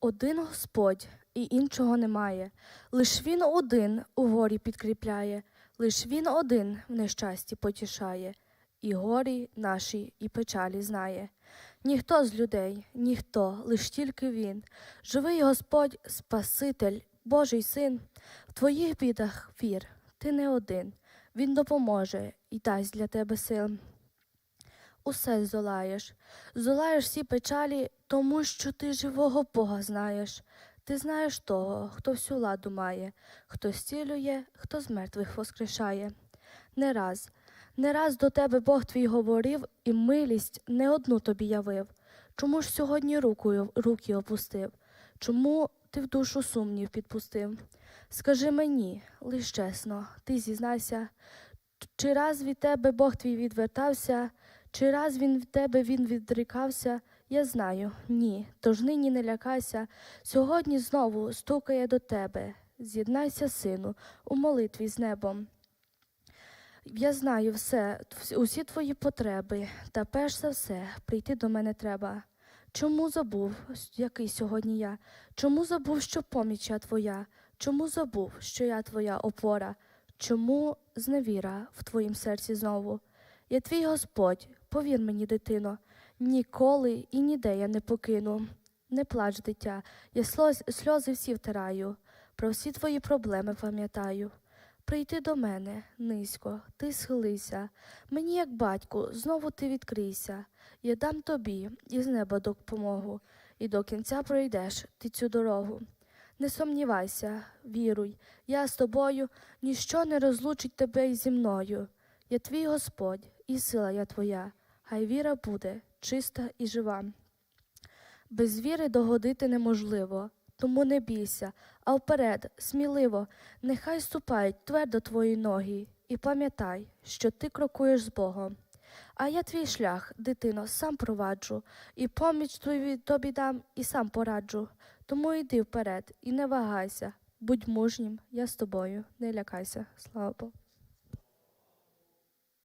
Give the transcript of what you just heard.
Один Господь і іншого немає. Лиш Він один у горі підкріпляє, лиш Він один в нещасті потішає, і горі наші, і печалі знає. Ніхто з людей, ніхто, лиш тільки Він, живий Господь, Спаситель, Божий Син, в твоїх бідах вір, ти не один, Він допоможе і дасть для тебе сил. Усе здолаєш, здолаєш всі печалі, тому що ти живого Бога знаєш. Ти знаєш того, хто всю ладу має, хто зцілює, хто з мертвих воскрешає. Не раз, не раз до тебе Бог твій говорив, і милість не одну тобі явив. Чому ж сьогодні рукою руки опустив? Чому ти в душу сумнів підпустив? Скажи мені, лиш чесно, ти зізнайся, чи раз від тебе Бог твій відвертався, чи раз він від тебе він відрікався? Я знаю, ні. Тож нині не лякайся. Сьогодні знову стукає до тебе. З'єднайся, сину, у молитві з небом. Я знаю все, усі твої потреби, та перш за все прийти до мене треба. Чому забув, який сьогодні я? Чому забув, що поміч я твоя? Чому забув, що я твоя опора? Чому зневіра в твоїм серці знову? Я твій Господь, повір мені, дитино, ніколи і ніде я не покину. Не плач, дитя, я сльоз, сльози всі втираю, про всі твої проблеми пам'ятаю. Прийти до мене низько, ти схилися, мені, як батьку, знову ти відкрийся. Я дам тобі із неба допомогу, і до кінця пройдеш ти цю дорогу. Не сумнівайся, віруй, я з тобою, ніщо не розлучить тебе зі мною. Я твій Господь, і сила я твоя, хай віра буде чиста і жива. Без віри догодити неможливо, тому не бійся, а вперед, сміливо, нехай ступають твердо твої ноги, і пам'ятай, що ти крокуєш з Богом. А я твій шлях, дитино, сам проваджу, і поміч тобі, тобі дам, і сам пораджу. Тому йди вперед і не вагайся, будь мужнім, я з тобою, не лякайся, слава Богу.